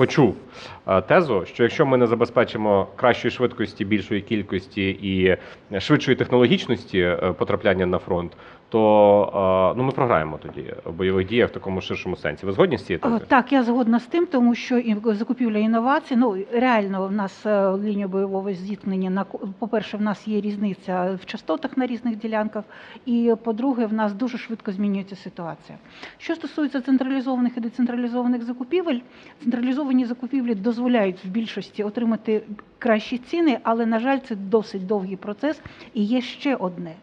почув тезу, що якщо ми не забезпечимо кращої швидкості, більшої кількості і швидшої технологічності е, потрапляння на фронт, то е, ну ми програємо тоді в бойових діях в такому ширшому сенсі. Ви згодні з цією тезою? Так, я згодна з тим, тому що закупівля інновацій. Ну реально, в нас е, лінія бойового зіткнення на ко- по-перше, в нас є різниця в частотах на різних ділянках, і по-друге, в нас дуже швидко змінюється ситуація. Що стосується централізованих і децентралізованих закупівель, централізовані закупівлі дозволяють в більшості отримати кращі ціни, але на жаль, це досить довгий процес. І є ще одне: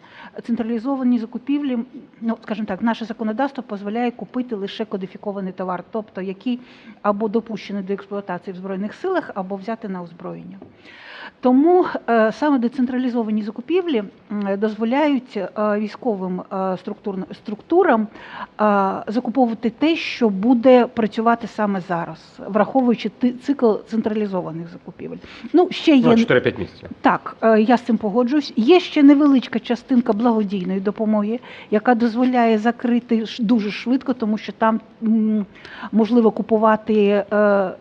централізовані закупівлі, ну скажімо так, наше законодавство дозволяє купити лише кодифікований товар, тобто який або допущений до експлуатації в збройних силах, або взяти на озброєння. Тому е, саме децентралізовані закупівлі дозволяють е, військовим е, структурам закуповувати те, що буде працювати саме зараз, враховуючи цикл централізованих закупівель. Ну ще є Ну, 4-5 місяців. так, е, я з цим погоджуюсь. Є ще невеличка частинка благодійної допомоги, яка дозволяє закрити дуже швидко, тому що там можливо купувати, е, е,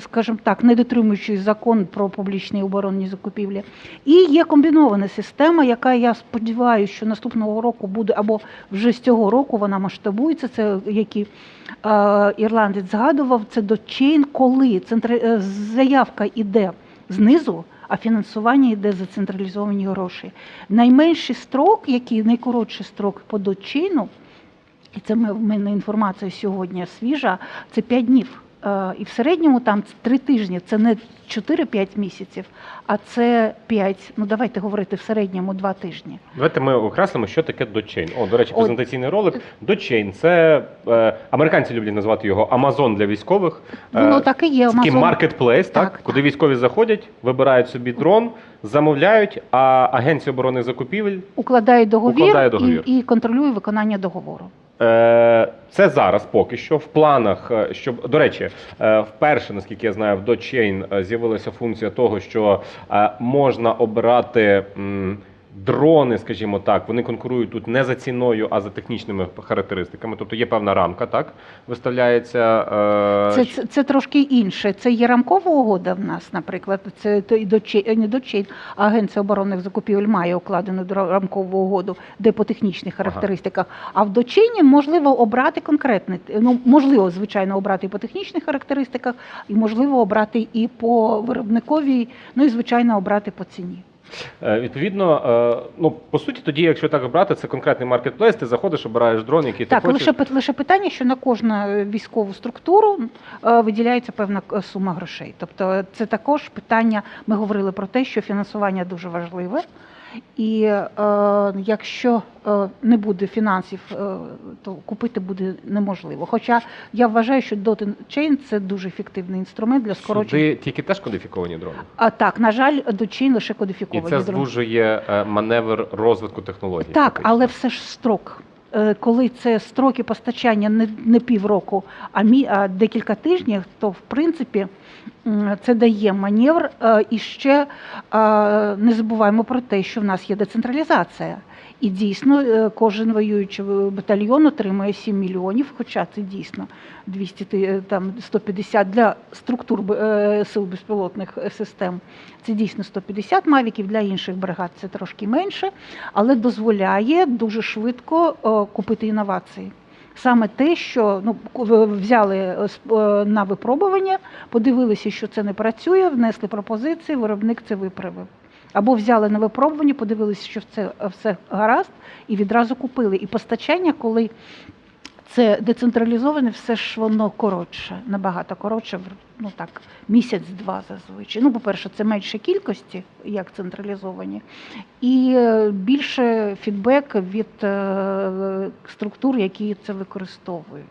скажімо так, не дотримуючи закон про публічні оборонні закупівлі. І є комбінована система, яка я сподіваюся, що наступного року буде або вже з цього року вона масштабується. Це які ірландець згадував, це дочейн, коли центра... е, заявка йде знизу, а фінансування йде за централізовані гроші. Найменший строк, який найкоротший строк по дочину, і це в мене інформація сьогодні свіжа, це 5 днів. Е, І в середньому там 3 тижні. Це не 4-5 місяців, а це 5, ну давайте говорити в середньому 2 тижні. Давайте ми окреслимо, що таке дочейн. О, до речі, От. презентаційний ролик. Дочейн це е, американці люблять назвати його Амазон для військових. Е, Воно так і є. Такий маркетплейс, так, Так, куди військові заходять, вибирають собі дрон, замовляють, а агенція оборонних закупівель Укладає договір, Укладає договір. І, і контролює виконання договору. Е, Це зараз поки що в планах, е, щоб до речі, е, вперше, наскільки я знаю, в е, з'явилася функція того, що можна обирати дрони, скажімо так, вони конкурують тут не за ціною, а за технічними характеристиками. Тобто є певна рамка, так виставляється. е, Це, це, це трошки інше. Це є рамкова угода в нас, наприклад. Це то і дочей, не дочей, а Агенція оборонних закупівель має укладену рамкову угоду, де по технічних характеристиках. А в дочині можливо обрати конкретне. Ну можливо, звичайно, обрати і по технічних характеристиках, і можливо обрати і по виробниковій, ну і звичайно обрати по ціні. Е, Відповідно, е, ну по суті, тоді, якщо так брати, це конкретний маркетплейс, ти заходиш, обираєш дрон, який Так, ти хочеш. лише пит- лише питання, що на кожну е, військову структуру виділяється певна сума грошей. Тобто це також питання. Ми говорили про те, що фінансування дуже важливе, і е, якщо е, не буде фінансів, е, то купити буде неможливо. Хоча я вважаю, що Dot Chain – це дуже ефективний інструмент для скорочення. Сюди тільки теж кодифіковані дрони. А так, на жаль, Dot лише І кодифіковані. це дрони. звужує е, маневр розвитку технологій. Так, фактично. але все ж строк. Е, Коли це строки постачання не, не півроку, а, мі, а декілька тижнів, то в принципі це дає маневр. Е, І ще е, не забуваємо про те, що в нас є децентралізація. І дійсно е, кожен воюючий батальйон отримує 7 мільйонів, хоча це дійсно 200, ти- е, там 150 для структур сил безпілотних систем. Це дійсно 150 мавіків, для інших бригад це трошки менше, але дозволяє дуже швидко купити інновації. Саме те, що ну взяли е, е, на випробування, подивилися, що це не працює, внесли пропозиції, виробник це виправив. Або взяли на випробування, подивилися, що це е, все гаразд, і відразу купили. І постачання, коли це децентралізоване, все ж воно коротше, набагато коротше, ну так, місяць-два зазвичай. Ну, по-перше, це менше кількості, як централізовані, і е, більше фідбек від е, структур, які це використовують.